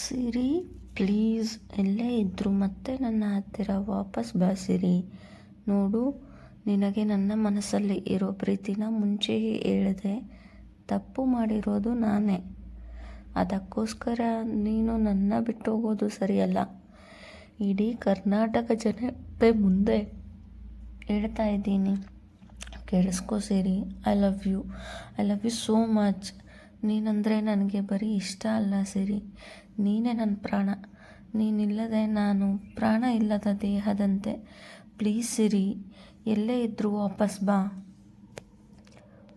ಸಿರಿ please ಎಲ್ಲೇ ಇದ್ದರೂ ಮತ್ತೆ ನನ್ನ ಹತ್ತಿರ ವಾಪಸ್ ಬಾ ಸಿರಿ ನೋಡು, ನಿನಗೆ ನನ್ನ ಮನಸ್ಸಲ್ಲಿ ಇರೋ ಪ್ರೀತಿನ ಮುಂಚೆಯೇ ಹೇಳಿದೆ. ತಪ್ಪು ಮಾಡಿರೋದು ನಾನೇ. ಅದಕ್ಕೋಸ್ಕರ ನೀನು ನನ್ನ ಬಿಟ್ಟು ಹೋಗೋದು ಸರಿಯಲ್ಲ. ಇಡೀ ಕರ್ನಾಟಕ ಜನತೆ ಮುಂದೆ ಹೇಳ್ತಾ ಇದ್ದೀನಿ. ಕೇಳಿಸ್ಕೊ Siri I love you I love you so much ನೀನಂದರೆ ನನಗೆ ಬರೀ ಇಷ್ಟ ಅಲ್ಲ ಸಿರಿ ನೀನೇ ನನ್ನ ಪ್ರಾಣ. ನೀನಿಲ್ಲದೆ ನಾನು ಪ್ರಾಣ ಇಲ್ಲದ ದೇಹದಂತೆ. ಪ್ಲೀಸ್ ಸಿರಿ, ಎಲ್ಲೇ ಇದ್ದರೂ ವಾಪಸ್ ಬಾ.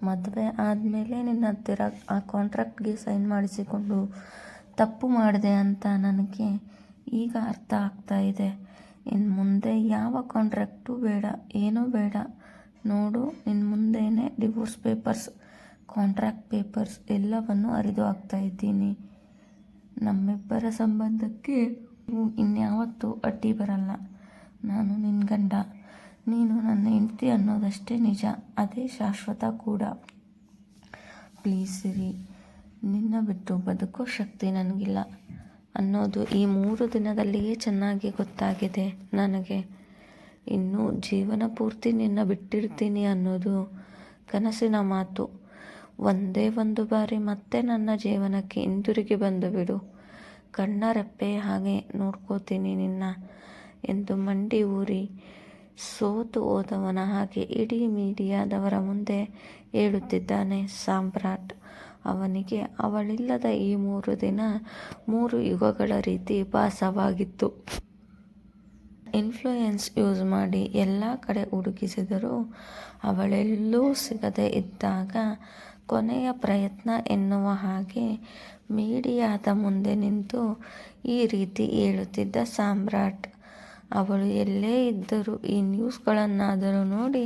ಮದುವೆ ಆದಮೇಲೆ ನಿನ್ನ ಹತ್ತಿರ ಆ ಕಾಂಟ್ರಾಕ್ಟ್ಗೆ ಸೈನ್ ಮಾಡಿಸಿಕೊಂಡು ತಪ್ಪು ಮಾಡಿದೆ ಅಂತ ನನಗೆ ಈಗ ಅರ್ಥ ಆಗ್ತಾ ಇದೆ. ಇನ್ನು ಮುಂದೆ ಯಾವ ಕಾಂಟ್ರಾಕ್ಟು ಬೇಡ, ಏನೂ ಬೇಡ. ನೋಡು ನಿನ್ನ ಮುಂದೆನೇ ಡಿವೋರ್ಸ್ ಪೇಪರ್ಸ್ ಕಾಂಟ್ರಾಕ್ಟ್ ಪೇಪರ್ಸ್ ಎಲ್ಲವನ್ನು ಅರಿದು ಹಾಕ್ತಾ ಇದ್ದೀನಿ. ನಮ್ಮಿಬ್ಬರ ಸಂಬಂಧಕ್ಕೆ ಇನ್ಯಾವತ್ತೂ ಅಡ್ಡಿ ಬರಲ್ಲ. ನಾನು ನಿನ್ನ ಗಂಡ. ನೀನು ನನ್ನ ಹೆಂಡತಿ ಅನ್ನೋದಷ್ಟೇ ನಿಜ. ಅದೇ ಶಾಶ್ವತ ಕೂಡ. ಪ್ಲೀಸ್ ಸಿರಿ. ನಿನ್ನ ಬಿಟ್ಟು ಬದುಕೋ ಶಕ್ತಿ ನನಗಿಲ್ಲ. ಅನ್ನೋದು ಈ ಮೂರು ದಿನದಲ್ಲಿಯೇ ಚೆನ್ನಾಗಿ ಗೊತ್ತಾಗಿದೆ ನನಗೆ. ಇನ್ನು ಜೀವನ ಪೂರ್ತಿ ನಿನ್ನ ಬಿಟ್ಟಿರ್ತೀನಿ ಅನ್ನೋದು ಕನಸಿನ ಮಾತು. ಒಂದೇ ಒಂದು ಬಾರಿ ಮತ್ತೆ ನನ್ನ ಜೀವನಕ್ಕೆ ಹಿಂದಿರುಗಿ ಬಂದು ಬಿಡು. ರೆಪ್ಪೆ ಹಾಗೆ ನೋಡ್ಕೋತೀನಿ ನಿನ್ನ ಎಂದು ಮಂಡಿ ಊರಿ ಸೋತು ಹೋದವನ ಹಾಗೆ ಇಡೀ ಮೀಡಿಯಾದವರ ಮುಂದೆ ಹೇಳುತ್ತಿದ್ದಾನೆ ಸಾಮ್ರಾಟ್. ಅವನಿಗೆ ಅವಳಿಲ್ಲದ ಈ ಮೂರು ದಿನ ಮೂರು ಯುಗಗಳ ರೀತಿ ಭಾಸವಾಗಿತ್ತು. ಇನ್ಫ್ಲೂಯೆನ್ಸ್ ಯೂಸ್ ಮಾಡಿ ಎಲ್ಲ ಕಡೆ ಹುಡುಕಿಸಿದರೂ ಅವಳೆಲ್ಲೂ ಸಿಗದೆ ಇದ್ದಾಗ ಕೊನೆಯ ಪ್ರಯತ್ನ ಎನ್ನುವ ಹಾಗೆ ಮೀಡಿಯಾದ ಮುಂದೆ ನಿಂತು ಈ ರೀತಿ ಹೇಳುತ್ತಿದ್ದ ಸಾಮ್ರಾಟ್. ಅವಳು ಎಲ್ಲೇ ಇದ್ದರೂ ಈ ನ್ಯೂಸ್ಗಳನ್ನಾದರೂ ನೋಡಿ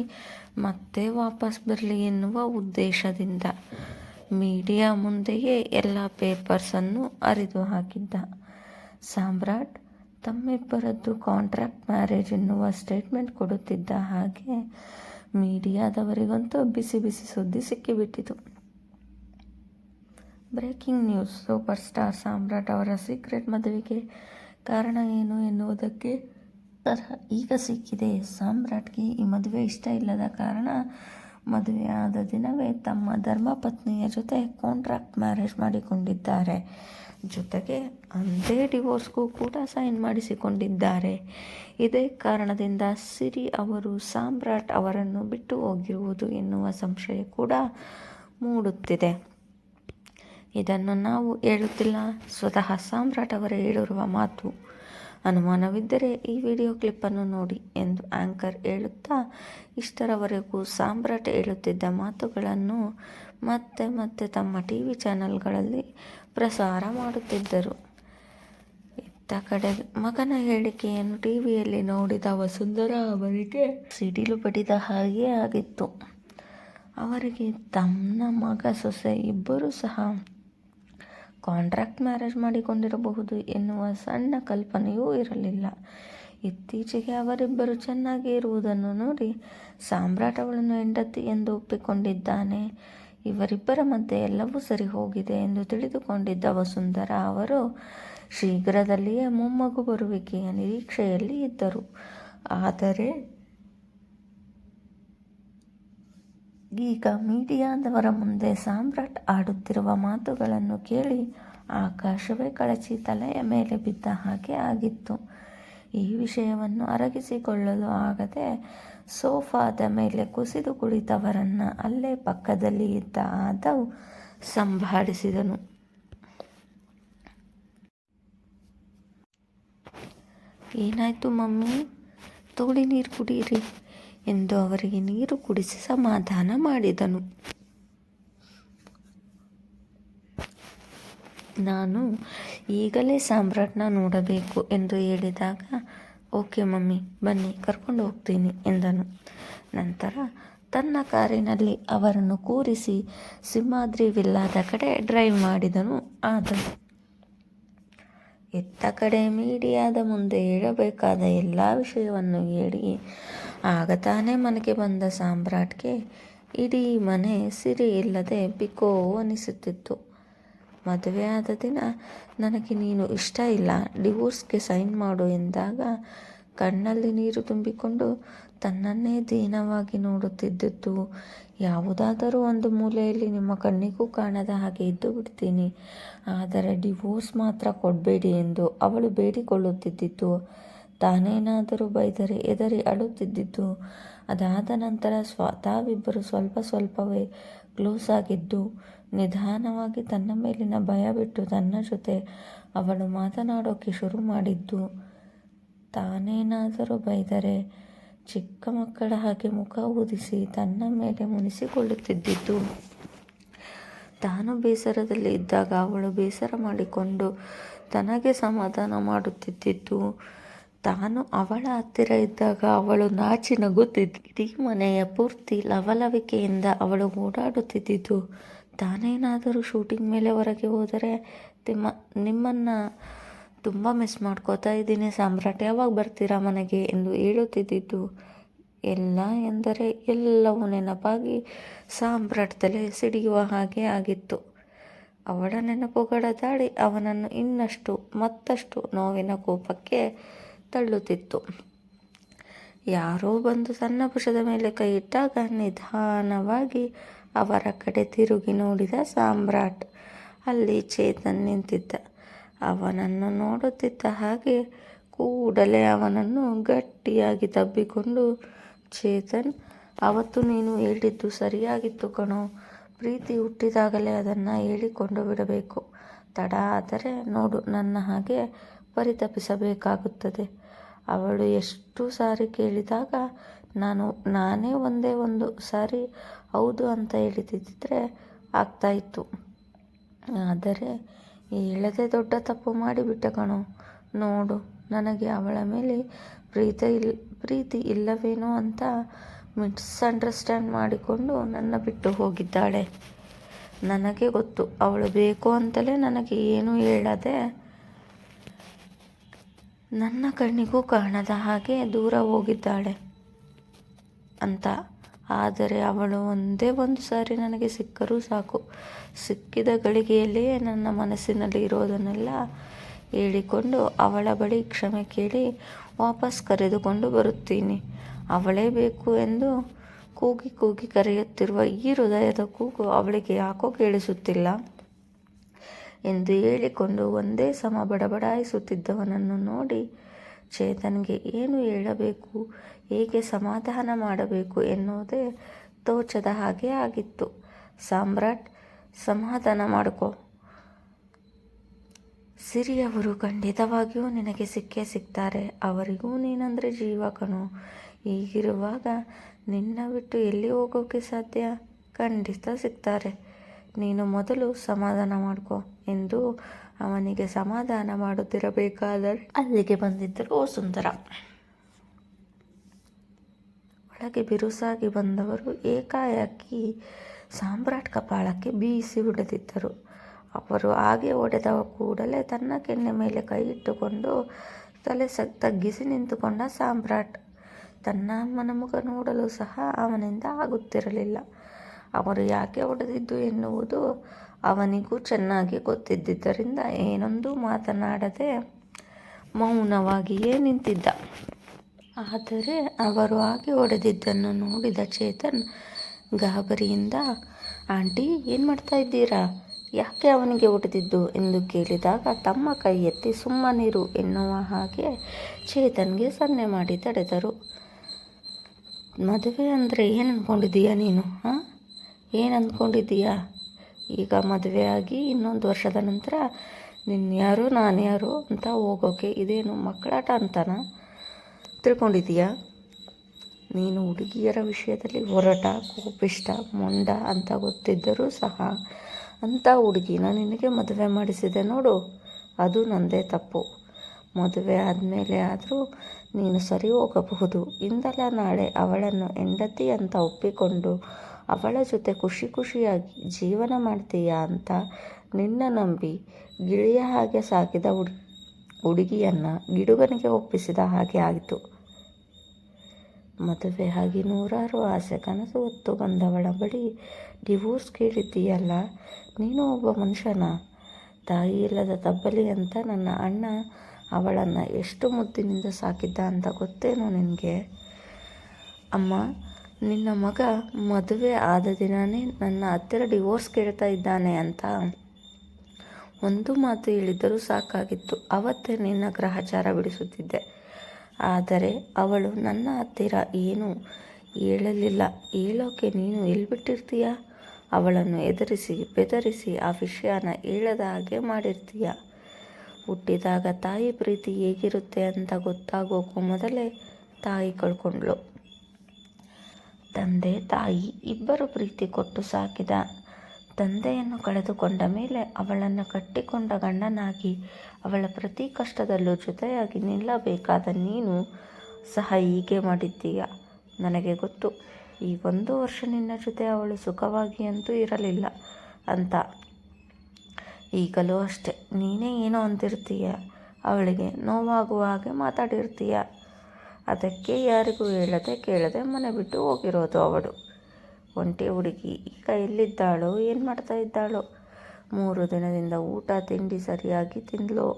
ಮತ್ತೆ ವಾಪಸ್ ಬರಲಿ ಎನ್ನುವ ಉದ್ದೇಶದಿಂದ ಮೀಡಿಯಾ ಮುಂದೆಯೇ ಎಲ್ಲ ಪೇಪರ್ಸನ್ನು ಅರಿದು ಹಾಕಿದ್ದ. ಸಾಮ್ರಾಟ್ ತಮ್ಮಿಬ್ಬರದ್ದು ಕಾಂಟ್ರಾಕ್ಟ್ ಮ್ಯಾರೇಜ್ ಎನ್ನುವ ಸ್ಟೇಟ್ಮೆಂಟ್ ಕೊಡುತ್ತಿದ್ದ ಹಾಗೆ ಮೀಡಿಯಾದವರಿಗಂತೂ ಬಿಸಿ ಬಿಸಿ ಸುದ್ದಿ ಸಿಕ್ಕಿಬಿಟ್ಟಿತು. Breaking news, super star Samrat ಅವರ ಸೀಕ್ರೆಟ್ ಮದುವೆಗೆ ಕಾರಣ ಏನು ಎನ್ನುವುದಕ್ಕೆ ಈಗ ಸಿಕ್ಕಿದೆ. ಸಾಮ್ರಾಟ್ಗೆ ಈ ಮದುವೆ ಇಷ್ಟ ಇಲ್ಲದ ಕಾರಣ ಮದುವೆ ಆದ ದಿನವೇ ತಮ್ಮ ಧರ್ಮಪತ್ನಿಯ ಜೊತೆ ಕಾಂಟ್ರಾಕ್ಟ್ ಮ್ಯಾರೇಜ್ ಮಾಡಿಕೊಂಡಿದ್ದಾರೆ. ಜೊತೆಗೆ ಅಂದೇ ಡಿವೋರ್ಸ್ಗೂ ಕೂಡ ಸೈನ್ ಮಾಡಿಸಿಕೊಂಡಿದ್ದಾರೆ. ಇದೇ ಕಾರಣದಿಂದ ಸಿರಿ ಅವರು ಸಾಮ್ರಾಟ್ ಅವರನ್ನು ಬಿಟ್ಟು ಹೋಗಿರುವುದು ಎನ್ನುವ ಸಂಶಯ ಕೂಡ ಮೂಡುತ್ತಿದೆ. ಇದನ್ನು ನಾವು ಹೇಳುತ್ತಿಲ್ಲ. ಸ್ವತಃ ಸಾಮ್ರಾಟ್ ಅವರೇ ಹೇಳಿರುವ ಮಾತು. ಅನುಮಾನವಿದ್ದರೆ ಈ ವಿಡಿಯೋ ಕ್ಲಿಪ್ಪನ್ನು ನೋಡಿ ಎಂದು ಆಂಕರ್ ಹೇಳುತ್ತಾ, ಇಷ್ಟರವರೆಗೂ ಸಾಮ್ರಾಟ್ ಹೇಳುತ್ತಿದ್ದ ಮಾತುಗಳನ್ನು ಮತ್ತೆ ಮತ್ತೆ ತಮ್ಮ ಟಿ ವಿ ಚಾನೆಲ್ಗಳಲ್ಲಿ ಪ್ರಸಾರ ಮಾಡುತ್ತಿದ್ದರು. ಇತ್ತ ಕಡೆ ಮಗನ ಹೇಳಿಕೆಯನ್ನು ಟಿ ವಿಯಲ್ಲಿ ನೋಡಿದ ವಸುಂಧರ ಅವರಿಗೆ ಸಿಡಿಲು ಬಡಿದ ಹಾಗೆ ಆಗಿತ್ತು. ಅವರಿಗೆ ತಮ್ಮ ಮಗ ಸೊಸೆ ಇಬ್ಬರೂ ಸಹ ಕಾಂಟ್ರಾಕ್ಟ್ ಮ್ಯಾರೇಜ್ ಮಾಡಿಕೊಂಡಿರಬಹುದು ಎನ್ನುವ ಸಣ್ಣ ಕಲ್ಪನೆಯೂ ಇರಲಿಲ್ಲ. ಇತ್ತೀಚೆಗೆ ಅವರಿಬ್ಬರು ಚೆನ್ನಾಗಿ ಇರುವುದನ್ನು ನೋಡಿ ಸಾಮ್ರಾಟ್ ಅವಳನ್ನು ಹೆಂಡತಿ ಎಂದು ಒಪ್ಪಿಕೊಂಡಿದ್ದಾನೆ. ಇವರಿಬ್ಬರ ಮಧ್ಯೆ ಎಲ್ಲವೂ ಸರಿ ಹೋಗಿದೆ ಎಂದು ತಿಳಿದುಕೊಂಡಿದ್ದ ವಸುಂಧರ ಅವರು ಶೀಘ್ರದಲ್ಲಿಯೇ ಮೊಮ್ಮಗು ಬರುವಿಕೆಯ ನಿರೀಕ್ಷೆಯಲ್ಲಿ ಇದ್ದರು. ಆದರೆ ಈಗ ಮೀಡಿಯಾದವರ ಮುಂದೆ ಸಾಮ್ರಾಟ್ ಆಡುತ್ತಿರುವ ಮಾತುಗಳನ್ನು ಕೇಳಿ ಆಕಾಶವೇ ಕಳಚಿ ತಲೆಯ ಮೇಲೆ ಬಿದ್ದ ಹಾಗೆ ಆಗಿತ್ತು. ಈ ವಿಷಯವನ್ನು ಅರಗಿಸಿಕೊಳ್ಳಲು ಆಗದೆ ಸೋಫಾದ ಮೇಲೆ ಕುಸಿದು ಕುಳಿತವರನ್ನು ಅಲ್ಲೇ ಪಕ್ಕದಲ್ಲಿ ಇದ್ದ ಆದವ್ ಸಂಭಾಳಿಸಿದನು. ಏನಾಯ್ತು ಮಮ್ಮಿ? ತೋಳಿ ನೀರು ಕುಡೀರಿ. ಎಂದು ಅವರಿಗೆ ನೀರು ಕುಡಿಸಿ ಸಮಾಧಾನ ಮಾಡಿದನು. ನಾನು ಈಗಲೇ ಸಾಮ್ರಾಟ್ನ ನೋಡಬೇಕು ಎಂದು ಹೇಳಿದಾಗ, ಓಕೆ ಮಮ್ಮಿ, ಬನ್ನಿ, ಕರ್ಕೊಂಡು ಹೋಗ್ತೀನಿ ಎಂದನು. ನಂತರ ತನ್ನ ಕಾರಿನಲ್ಲಿ ಅವರನ್ನು ಕೂರಿಸಿ ಸಿಂಹಾದ್ರಿ ವಿಲ್ಲಾದ ಕಡೆ ಡ್ರೈವ್ ಮಾಡಿದನು ಆದನು. ಎತ್ತ ಕಡೆ ಮೀಡಿಯಾದ ಮುಂದೆ ಹೇಳಬೇಕಾದ ಎಲ್ಲ ವಿಷಯವನ್ನು ಹೇಳಿ ಆಗ ತಾನೇ ಮನೆಗೆ ಬಂದ ಸಾಮ್ರಾಟ್ಗೆ, ಇಡೀ ಮನೆ ಸಿರಿ ಇಲ್ಲದೆ ಬಿಕೋ ಅನಿಸುತ್ತಿತ್ತು. ಮದುವೆ ಆದ ದಿನ ನನಗೆ ನೀನು ಇಷ್ಟ ಇಲ್ಲ. ಡಿವೋರ್ಸ್ಗೆ ಸೈನ್ ಮಾಡು ಎಂದಾಗ ಕಣ್ಣಲ್ಲಿ ನೀರು ತುಂಬಿಕೊಂಡು ತನ್ನನ್ನೇ ದೀನವಾಗಿ ನೋಡುತ್ತಿದ್ದದ್ದು ಯಾವುದಾದರೂ ಒಂದು ಮೂಲೆಯಲ್ಲಿ ನಿಮ್ಮ ಕಣ್ಣಿಗೂ ಕಾಣದ ಹಾಗೆ ಇದ್ದು ಬಿಡ್ತೀನಿ. ಆದರೆ ಡಿವೋರ್ಸ್ ಮಾತ್ರ ಕೊಡಬೇಡಿ ಎಂದು ಅವಳು ಬೇಡಿಕೊಳ್ಳುತ್ತಿದ್ದಿತ್ತು. ತಾನೇನಾದರೂ ಬೈದರೆ ಎದರಿ ಅಳುತ್ತಿದ್ದಿದ್ದು. ಅದಾದ ನಂತರ ಸ್ವ, ತಾವಿಬ್ಬರು ಸ್ವಲ್ಪ ಸ್ವಲ್ಪವೇ ಕ್ಲೋಸ್ ಆಗಿದ್ದು, ನಿಧಾನವಾಗಿ ತನ್ನ ಮೇಲಿನ ಭಯ ಬಿಟ್ಟು ತನ್ನ ಜೊತೆ ಅವಳು ಮಾತನಾಡೋಕೆ ಶುರು ಮಾಡಿದ್ದು. ತಾನೇನಾದರೂ ಬೈದರೆ ಚಿಕ್ಕ ಮಕ್ಕಳ ಹಾಗೆ ಮುಖ ಊದಿಸಿ ತನ್ನ ಮೇಲೆ ಮುನಿಸಿಕೊಳ್ಳುತ್ತಿದ್ದಿದ್ದು. ತಾನು ಬೇಸರದಲ್ಲಿ ಇದ್ದಾಗ ಅವಳು ಬೇಸರ ಮಾಡಿಕೊಂಡು ತನಗೆ ಸಮಾಧಾನ ಮಾಡುತ್ತಿದ್ದಿದ್ದು. ತಾನು ಅವಳ ಹತ್ತಿರ ಇದ್ದಾಗ ಅವಳು ನಾಚಿ ನಗುತ್ತಿದ್ದು. ಇಡೀ ಮನೆಯ ಪೂರ್ತಿ ಲವಲವಿಕೆಯಿಂದ ಅವಳು ಓಡಾಡುತ್ತಿದ್ದಿದ್ದು. ತಾನೇನಾದರೂ ಶೂಟಿಂಗ್ ಮೇಲೆ ಹೊರಗೆ ಹೋದರೆ ತಿಮ್ಮ, ನಿಮ್ಮನ್ನು ತುಂಬ ಮಿಸ್ ಮಾಡ್ಕೋತಾ ಇದ್ದೀನಿ ಸಾಮ್ರಾಟ್. ಯಾವಾಗ ಬರ್ತೀರಾ ಮನೆಗೆ ಎಂದು ಹೇಳುತ್ತಿದ್ದಿದ್ದು. ಎಲ್ಲ ಎಂದರೆ ಎಲ್ಲವೂ ನೆನಪಾಗಿ ಸಾಮ್ರಾಟ್ ತಲೆ ಸಿಡಿಯುವ ಹಾಗೆ ಆಗಿತ್ತು. ಅವಳ ನೆನಪುಗಳ ದಾಳಿ ಅವನನ್ನು ಇನ್ನಷ್ಟು ಮತ್ತಷ್ಟು ನೋವಿನ ಕೋಪಕ್ಕೆ ತಳ್ಳುತ್ತಿತ್ತು. ಯಾರೋ ಬಂದು ತನ್ನ ಭುಜದ ಮೇಲೆ ಕೈ ಇಟ್ಟಾಗ ನಿಧಾನವಾಗಿ ಅವರ ಕಡೆ ತಿರುಗಿ ನೋಡಿದ ಸಾಮ್ರಾಟ್ ಅಲ್ಲಿ ಚೇತನ್ ನಿಂತಿದ್ದ. ಅವನನ್ನು ನೋಡುತ್ತಿದ್ದ ಹಾಗೆ ಕೂಡಲೇ ಅವನನ್ನು ಗಟ್ಟಿಯಾಗಿ ತಬ್ಬಿಕೊಂಡು ಚೇತನ್, ಅವತ್ತು ನೀನು ಹೇಳಿದ್ದು ಸರಿಯಾಗಿತ್ತು ಕಣೋ. ಪ್ರೀತಿ ಹುಟ್ಟಿದಾಗಲೇ ಅದನ್ನು ಹೇಳಿಕೊಂಡು ಬಿಡಬೇಕು. ತಡ ಆದರೆ ನೋಡು ನನ್ನ ಹಾಗೆ ಪರಿತಪಿಸಬೇಕಾಗುತ್ತದೆ. ಅವಳು ಎಷ್ಟು ಸಾರಿ ಕೇಳಿದಾಗ ನಾನು, ನಾನೇ ಒಂದೇ ಒಂದು ಸಾರಿ ಹೌದು ಅಂತ ಹೇಳಿದಿದ್ದರೆ ಆಗ್ತಾಯಿತ್ತು ಆದರೆ ಹೇಳದೆ ದೊಡ್ಡ ತಪ್ಪು ಮಾಡಿಬಿಟ್ಟ ಕಣೋ. ನೋಡು, ನನಗೆ ಅವಳ ಮೇಲೆ ಪ್ರೀತಿ ಇಲ್, ಪ್ರೀತಿ ಇಲ್ಲವೇನೋ ಅಂತ ಮಿಸ್ಅಂಡರ್ಸ್ಟ್ಯಾಂಡ್ ಮಾಡಿಕೊಂಡು ನನ್ನ ಬಿಟ್ಟು ಹೋಗಿದ್ದಾಳೆ. ನನಗೆ ಗೊತ್ತು, ಅವಳು ಬೇಕು ಅಂತಲೇ ನನಗೆ ಏನೂ ಹೇಳದೆ ನನ್ನ ಕಣ್ಣಿಗೂ ಕಾಣದ ಹಾಗೆ ದೂರ ಹೋಗಿದ್ದಾಳೆ ಅಂತ. ಆದರೆ ಅವಳು ಒಂದೇ ಒಂದು ಸಾರಿ ನನಗೆ ಸಿಕ್ಕರೂ ಸಾಕು. ಸಿಕ್ಕಿದ ಗಳಿಗೆಯಲ್ಲಿಯೇ ನನ್ನ ಮನಸ್ಸಿನಲ್ಲಿ ಇರೋದನ್ನೆಲ್ಲ ಹೇಳಿಕೊಂಡು ಅವಳ ಬಳಿ ಕ್ಷಮೆ ಕೇಳಿ ವಾಪಸ್ ಕರೆದುಕೊಂಡು ಬರುತ್ತೀನಿ. ಅವಳೇ ಬೇಕು ಎಂದು ಕೂಗಿ ಕೂಗಿ ಕರೆಯುತ್ತಿರುವ ಈ ಹೃದಯದ ಕೂಗು ಅವಳಿಗೆ ಯಾಕೋ ಕೇಳಿಸುತ್ತಿಲ್ಲ. ಎಂದು ಹೇಳಿಕೊಂಡು ಒಂದೇ ಸಮ ಬಡಬಡಾಯಿಸುತ್ತಿದ್ದವನನ್ನು ನೋಡಿ ಚೇತನ್ಗೆ ಏನು ಹೇಳಬೇಕು, ಹೇಗೆ ಸಮಾಧಾನ ಮಾಡಬೇಕು ಎನ್ನುವುದೇ ತೋಚದ ಹಾಗೆ ಆಗಿತ್ತು. ಸಾಮ್ರಾಟ್, ಸಮಾಧಾನ ಮಾಡಿಕೊ. ಸಿರಿಯವರು ಖಂಡಿತವಾಗಿಯೂ ನಿನಗೆ ಸಿಕ್ಕೇ ಸಿಗ್ತಾರೆ ಅವರಿಗೂ ನೀನಂದರೆ ಜೀವ ಕಣೋ. ಹೀಗಿರುವಾಗ ನಿನ್ನ ಬಿಟ್ಟು ಎಲ್ಲಿ ಹೋಗೋಕ್ಕೆ ಸಾಧ್ಯ? ಖಂಡಿತ ಸಿಗ್ತಾರೆ ನೀನು ಮೊದಲು ಸಮಾಧಾನ ಮಾಡ್ಕೋ. ಎಂದು ಅವನಿಗೆ ಸಮಾಧಾನ ಮಾಡುತ್ತಿರಬೇಕಾದರೆ ಅಲ್ಲಿಗೆ ಬಂದಿದ್ದರು ಸುಂದರ. ಒಳಗೆ ಬಿರುಸಾಗಿ ಬಂದವರು ಏಕಾಏಕಿ ಸಾಮ್ರಾಟ್ ಕಪಾಳಕ್ಕೆ ಬೀಸಿ ಹೊಡೆದಿದ್ದರು. ಅವರು ಹಾಗೆ ಒಡೆದ ಕೂಡಲೇ ತನ್ನ ಕೆನ್ನೆ ಮೇಲೆ ಕೈ ಇಟ್ಟುಕೊಂಡು ತಲೆ ಸ ತಗ್ಗಿಸಿ ನಿಂತುಕೊಂಡ ಸಾಮ್ರಾಟ್. ತನ್ನ ಅಮ್ಮನ ಮುಖ ನೋಡಲು ಸಹ ಅವನಿಂದ ಆಗುತ್ತಿರಲಿಲ್ಲ. ಅವರು ಯಾಕೆ ಹೊಡೆದಿದ್ದು ಎನ್ನುವುದು ಅವನಿಗೂ ಚೆನ್ನಾಗಿ ಗೊತ್ತಿದ್ದರಿಂದ ಏನೊಂದು ಮಾತನಾಡದೆ ಮೌನವಾಗಿಯೇ ನಿಂತಿದ್ದ. ಆದರೆ ಅವರು ಹಾಗೆ ಹೊಡೆದಿದ್ದನ್ನು ನೋಡಿದ ಚೇತನ್ ಗಾಬರಿಯಿಂದ, ಆಂಟಿ, ಏನು ಮಾಡ್ತಾ ಇದ್ದೀರಾ? ಯಾಕೆ ಅವನಿಗೆ ಹೊಡೆದಿದ್ದು ಎಂದು ಕೇಳಿದಾಗ, ತಮ್ಮ ಕೈ ಎತ್ತಿ ಸುಮ್ಮನಿರು ಎನ್ನುವ ಹಾಗೆ ಚೇತನ್ಗೆ ಸನ್ನೆ ಮಾಡಿ ತಡೆದರು. ಮದುವೆ ಅಂದರೆ ಏನು ಅಂದ್ಕೊಂಡಿದ್ದೀಯಾ ನೀನು, ಹಾಂ? ಏನು ಅಂದ್ಕೊಂಡಿದ್ದೀಯಾ ಈಗ ಮದುವೆ ಆಗಿ ಇನ್ನೊಂದು ವರ್ಷದ ನಂತರ ನಿನ್ಯಾರು ನಾನು ಯಾರು ಅಂತ ಹೋಗೋಕೆ ಇದೇನು ಮಕ್ಕಳಾಟ ಅಂತಾನ? ತಿಳ್ಕೊಂಡಿದ್ದೀಯಾ? ನೀನು ಹುಡುಗಿಯರ ವಿಷಯದಲ್ಲಿ ಹೊರಟ ಕೋಪಿಷ್ಟ ಮೊಂಡ ಅಂತ ಗೊತ್ತಿದ್ದರೂ ಸಹ ಅಂಥ ಹುಡುಗಿನ ನಿನಗೆ ಮದುವೆ ಮಾಡಿಸಿದೆ ನೋಡು. ಅದು ನಂದೇ ತಪ್ಪು. ಮದುವೆ ಆದಮೇಲೆ ಆದರೂ ನೀನು ಸರಿ ಹೋಗಬಹುದು. ಇಂದಲ್ಲ ನಾಳೆ ಅವಳನ್ನು ಹೆಂಡತಿ ಅಂತ ಒಪ್ಪಿಕೊಂಡು ಅವಳ ಜೊತೆ ಖುಷಿ ಖುಷಿಯಾಗಿ ಜೀವನ ಮಾಡ್ತೀಯಾ ಅಂತ ನಿನ್ನ ನಂಬಿ ಗಿಳಿಯ ಹಾಗೆ ಸಾಕಿದ ಹುಡ್, ಹುಡುಗಿಯನ್ನು ಗಿಡುಗನಿಗೆ ಒಪ್ಪಿಸಿದ ಹಾಗೆ ಆಯಿತು. ಮದುವೆ ಆಗಿ ನೂರಾರು ಆಸೆ ಕನಸು ಹೊತ್ತು ಬಂದವಳ ಬಳಿ ಡಿವೋರ್ಸ್ ಕೇಳಿದ್ದೀಯಲ್ಲ, ನೀನು ಒಬ್ಬ ಮನುಷ್ಯನ? ತಾಯಿ ಇಲ್ಲದ ತಬ್ಬಲಿ ಅಂತ ನನ್ನ ಅಣ್ಣ ಅವಳನ್ನು ಎಷ್ಟು ಮುದ್ದಿನಿಂದ ಸಾಕಿದ್ದ ಅಂತ ಗೊತ್ತೇನೋ ನಿನಗೆ? ಅಮ್ಮ ನಿನ್ನ ಮಗ ಮದುವೆ ಆದ ದಿನವೇ ನನ್ನ ಹತ್ತಿರ ಡಿವೋರ್ಸ್ ಕೇಳ್ತಾ ಇದ್ದಾನೆ ಅಂತ. ಒಂದು ಮಾತು ಹೇಳಿದ್ದರೂ ಸಾಕಾಗಿತ್ತು. ಅವತ್ತೇ ನಿನ್ನ ಗ್ರಹಚಾರ ಬಿಡಿಸುತ್ತಿದ್ದೆ. ಆದರೆ ಅವಳು ನನ್ನ ಹತ್ತಿರ ಏನು ಹೇಳಲಿಲ್ಲ. ಹೇಳೋಕೆ ನೀನು ಎಲ್ಲಿಬಿಟ್ಟಿರ್ತೀಯ ಅವಳನ್ನು ಎದುರಿಸಿ, ಬೆದರಿಸಿ ಆ ವಿಷಯನ ಹೇಳದ ಹಾಗೆ ಮಾಡಿರ್ತೀಯ? ಹುಟ್ಟಿದಾಗ ತಾಯಿ ಪ್ರೀತಿ ಹೇಗಿರುತ್ತೆ ಅಂತ ಗೊತ್ತಾಗೋಕ್ಕೂ ಮೊದಲೇ ತಾಯಿ ಕಳ್ಕೊಂಡ್ಳು. ತಂದೆ ತಾಯಿ ಇಬ್ಬರು ಪ್ರೀತಿ ಕೊಟ್ಟು ಸಾಕಿದ ತಂದೆಯನ್ನು ಕಳೆದುಕೊಂಡ ಮೇಲೆ ಅವಳನ್ನು ಕಟ್ಟಿಕೊಂಡ ಗಂಡನಾಗಿ ಅವಳ ಪ್ರತಿ ಕಷ್ಟದಲ್ಲೂ ಜೊತೆಯಾಗಿ ನಿಲ್ಲಬೇಕಾದ ನೀನು ಸಹ ಹೀಗೆ ಮಾಡಿದ್ದೀಯ? ನನಗೆ ಗೊತ್ತು. ಈ ಒಂದು ವರ್ಷ ನಿನ್ನ ಜೊತೆ ಅವಳು ಸುಖವಾಗಿ ಅಂತೂ ಇರಲಿಲ್ಲ ಅಂತ. ಈಗಲೂ ಅಷ್ಟೆ. ನೀನೇ ಏನೋ ಅಂತಿರ್ತೀಯ ಅವಳಿಗೆ ನೋವಾಗುವ ಹಾಗೆ ಮಾತಾಡಿರ್ತೀಯ? ಅದಕ್ಕೆ ಯಾರಿಗೂ ಹೇಳದೆ ಕೇಳದೆ ಮನೆ ಬಿಟ್ಟು ಹೋಗಿರೋದು ಅವಳು. ಒಂಟಿ ಹುಡುಗಿ ಈಗ ಎಲ್ಲಿದ್ದಾಳೋ ಏನು ಮಾಡ್ತಾ ಇದ್ದಾಳೋ? ಮೂರು ದಿನದಿಂದ ಊಟ, ತಿಂಡಿ ಸರಿಯಾಗಿ ತಿಂದ್ಲೋ.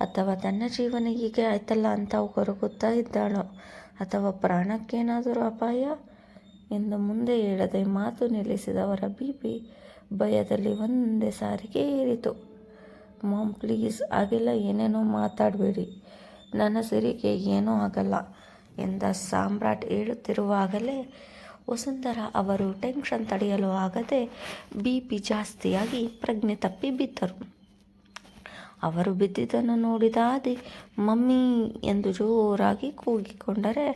ಅಥವಾ ತನ್ನ ಜೀವನ ಹೀಗೆ ಆಯ್ತಲ್ಲ ಅಂತ ಕೊರಗುತ್ತಾ ಇದ್ದಾಳೋ? ಅಥವಾ ಪ್ರಾಣಕ್ಕೇನಾದರೂ ಅಪಾಯ? ಎಂದು ಮುಂದೆ ಹೇಳದೆ ಮಾತು ನಿಲ್ಲಿಸಿದವರ ಬಿ ಪಿ ಭಯದಲ್ಲಿ ಒಂದೇ ಸಾರಿಗೆ ಏರಿತು. ಮಾಮ್, ಪ್ಲೀಸ್, ಹಾಗೆಲ್ಲ ಏನೇನೋ ಮಾತಾಡಬೇಡಿ. ನನ್ನ ಸಿರಿಗೆ ಏನೂ ಆಗಲ್ಲ ಎಂದ ಸಾಮ್ರಾಟ್ ಹೇಳುತ್ತಿರುವಾಗಲೇ ವಸುಂಧರ ಅವರು ಟೆನ್ಷನ್ ತಡೆಯಲು ಆಗದೆ ಬಿ ಪಿ ಜಾಸ್ತಿಯಾಗಿ ಪ್ರಜ್ಞೆ ತಪ್ಪಿ ಬಿದ್ದರು. ಅವರು ಬಿದ್ದಿದ್ದನ್ನು ನೋಡಿದಾದಿ ಮಮ್ಮಿ ಎಂದು ಜೋರಾಗಿ ಕೂಗಿಕೊಂಡರೆ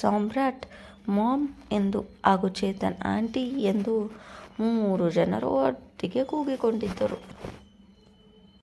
ಸಾಮ್ರಾಟ್ ಮಾಮ್ ಎಂದು ಹಾಗೂ ಚೇತನ್ ಆಂಟಿ ಎಂದು ಮೂರು ಜನರು ಒಟ್ಟಿಗೆ ಕೂಗಿಕೊಂಡಿದ್ದರು.